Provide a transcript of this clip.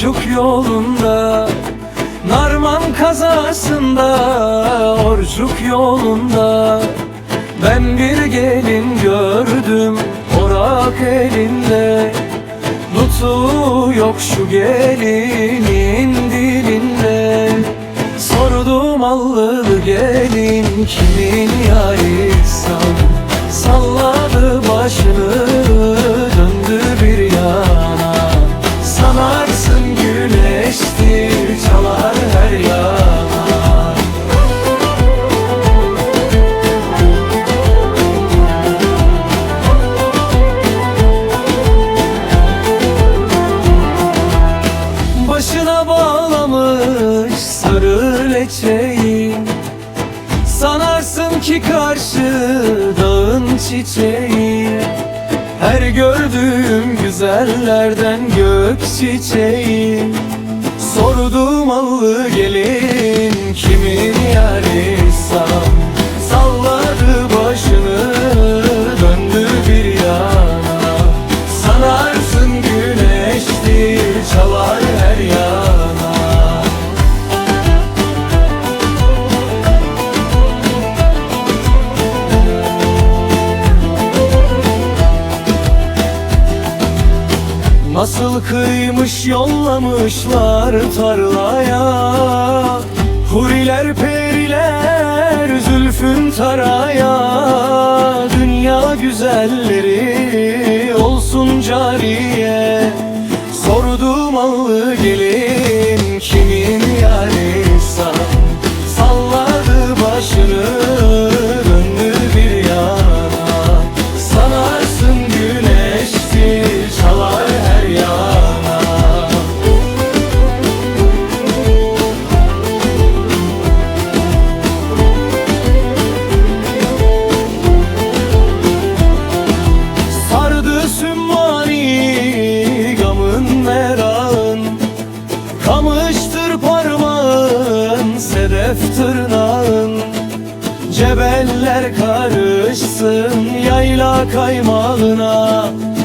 Selçuk yolunda. Narman kazasında Orcuk yolunda. Ben bir gelin gördüm Orak elinde. Nutu yok şu gelinin dilinde. Sordum allı gelin kimin yarıysan leçeyi Sanarsın ki karşı dağın çiçeği. Her gördüğüm güzellerden gök çiçeği. Sordum allı gelin Nasıl kıymış yollamışlar tarlaya? Huriler periler zülfün taraya. Dünya güzelleri Cebeller karışsın yayla gelin